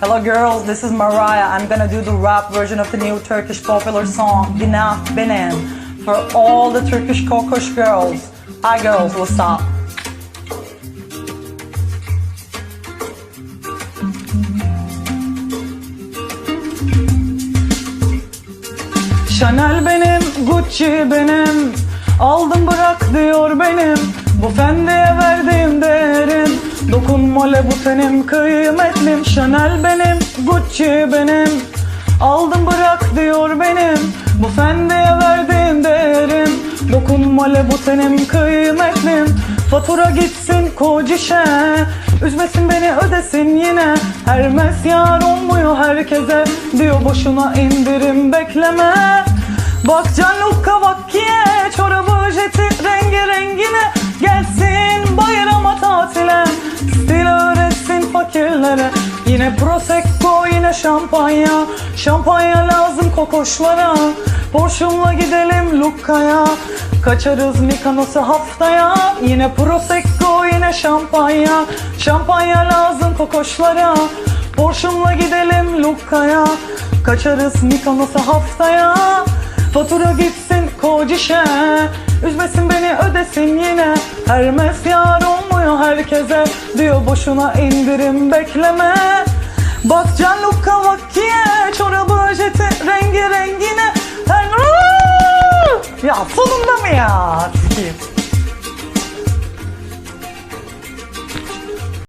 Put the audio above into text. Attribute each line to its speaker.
Speaker 1: Hello girls, this is Mariah. I'm gonna do the rap version of the new Turkish popular song Günah Benim for all the Turkish kokoş girls. Hi girls, what's up? Chanel benim, Gucci benim Aldım bırak diyor benim Bu fendiye değerim Dokunma le bu tenim kıymetlim. Chanel benim, Gucci benim. Aldım bırak diyor benim. Bu fendiye verdiğim değerim. Dokunma le bu tenim kıymetlim. Fatura gitsin kocişe. Üzmesin beni ödesin yine. Hermes yar olmuyor herkese. Diyor boşuna indirim bekleme. Bak Gianluca Vacchie Çorabı fakirlere Yine prosecco yine şampanya. Şampanya lazım kokoşlara. Porsche'umla gidelim Lucca'ya Kaçarız Mykonos'a haftaya. Yine prosecco yine şampanya. Şampanya lazım kokoşlara. Porsche'umla gidelim Lucca'ya Kaçarız Mykonos'a haftaya. Fatura gitsin kocişe Üzmesin beni ödesin yine. Hermes yar Demiyor herkese diyor boşuna indirim bekleme Bak Gianluca Vacchi'ye çorabı jeti rengi rengine Ya sonunda mı ya? Sikiyim.